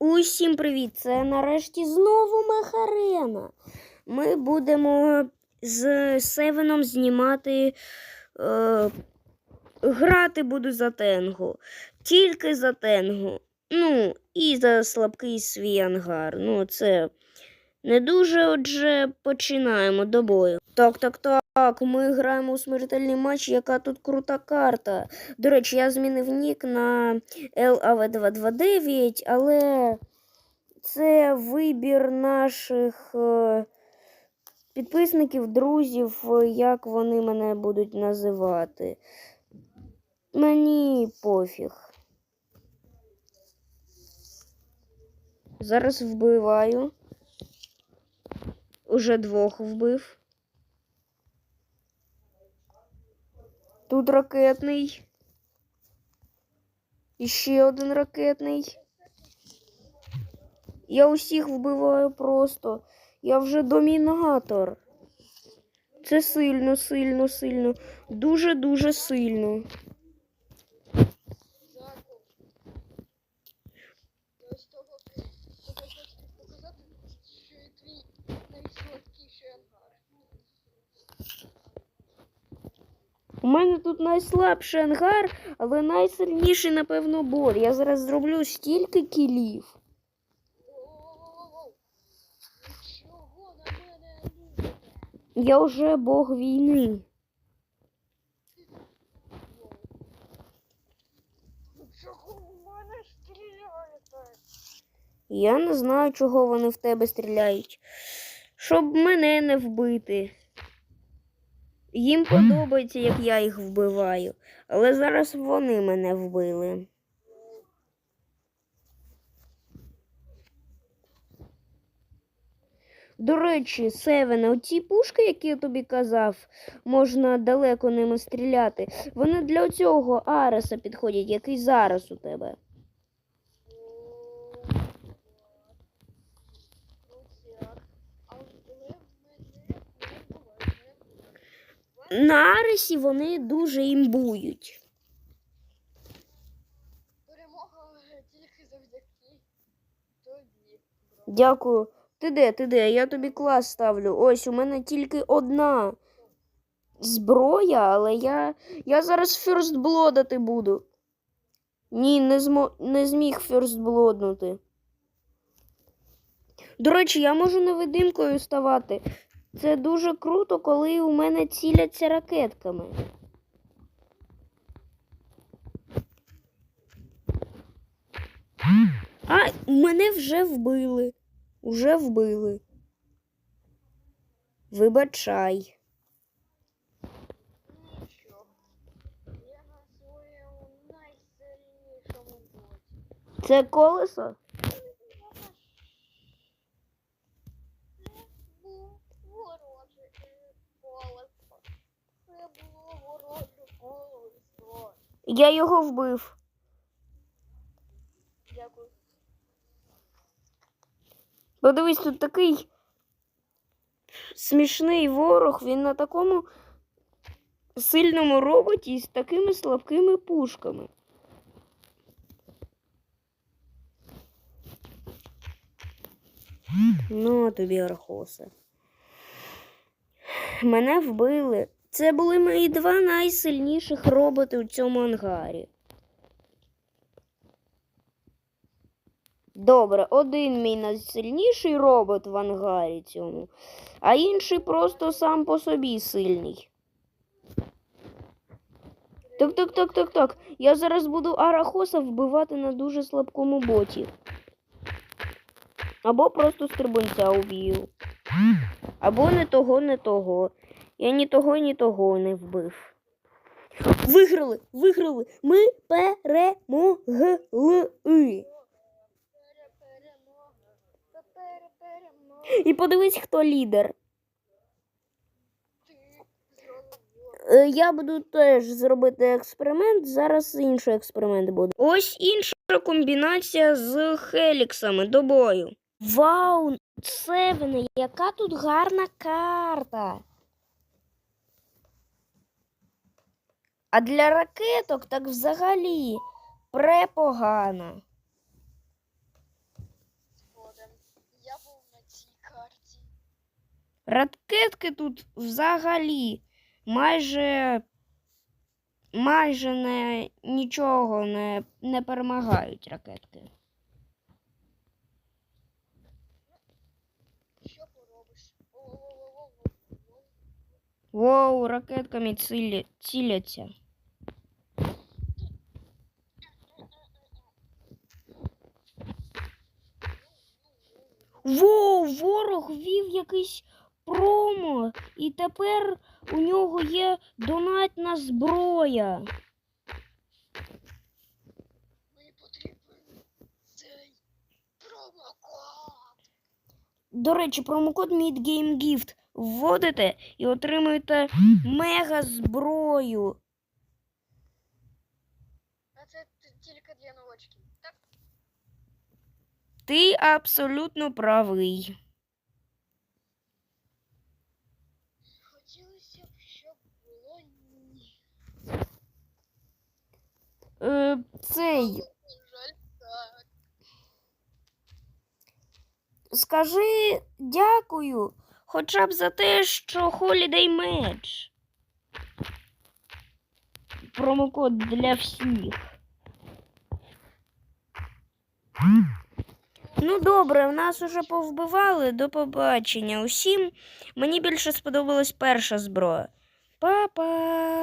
Усім привіт! Це нарешті знову Мехарена. Ми будемо з Севеном знімати. Е, грати буду за Тенгу. Тільки за Тенгу. Ну, і за слабкий свій ангар. Ну, це не дуже, отже, починаємо до бою. Так, так, так. Ми граємо у смертельний матч, яка тут крута карта. До речі, я змінив нік на LAV229, але це вибір наших е, підписників, друзів, як вони мене будуть називати. Мені пофіг. Зараз вбиваю. Уже двох вбив. Тут ракетний. І ще один ракетний. Я усіх вбиваю просто. Я вже домінатор. Це сильно, сильно, сильно. Дуже-дуже сильно. Показати, що і твій найслабкіший ангар. У мене тут найслабший ангар, але найсильніший, напевно, бор. Я зараз зроблю стільки кілів. Я вже бог війни. Я не знаю, чого вони в тебе стріляють. Щоб мене не вбити. Їм подобається, як я їх вбиваю. Але зараз вони мене вбили. До речі, Севене, оці пушки, які я тобі казав, можна далеко ними стріляти. Вони для цього Ареса підходять, який зараз у тебе. На Аресі вони дуже імбують. Перемога тільки завдяки тобі. Дякую. Ти де, ти де? Я тобі клас ставлю. Ось у мене тільки одна зброя, але я. Я зараз ферстблодати буду. Ні, не, змо... не зміг ферстблоднути. До речі, я можу невидимкою ставати. Це дуже круто, коли у мене ціляться ракетками. А, мене вже вбили. Уже вбили. Вибачай. Це колесо? Це був вороже е, колесо. Це було вороже колесо. Я його вбив. Дякую. Подивись, тут такий смішний ворог. Він на такому сильному роботі з такими слабкими пушками. Ну, тобі архосе. Мене вбили. Це були мої два найсильніших роботи у цьому ангарі. Добре, один мій найсильніший робот в ангарі цьому, а інший просто сам по собі сильний. Так, так, так, так, так. Я зараз буду Арахоса вбивати на дуже слабкому боті. Або просто стрибунця уб'ю. Або не того, не того. Я ні того, ні того не вбив. Виграли! Виграли! Ми перемогли! І подивись, хто лідер. Е, Я буду теж зробити експеримент. Зараз інший експеримент буде. Ось інша комбінація з Хеліксами до бою. Вау, Севене, яка тут гарна карта. А для ракеток так взагалі препогано. Я був на цій карті. Ракетки тут взагалі майже майже не, нічого не, не перемагають ракетки. Воу, ракетками цілі, ціляться. Воу, ворог вів якийсь промо, і тепер у нього є донатна зброя. До речі, промокод MidGameGift вводите і отримуєте мега зброю. А це тільки для новачків. Так, Ти абсолютно правий. хотілося б, щоб було ні. Е, цей. Скажи дякую, хоча б за те, що Holiday Match. Промокод для всіх. Ну добре, в нас уже повбивали. До побачення усім. Мені більше сподобалась перша зброя. Па-па!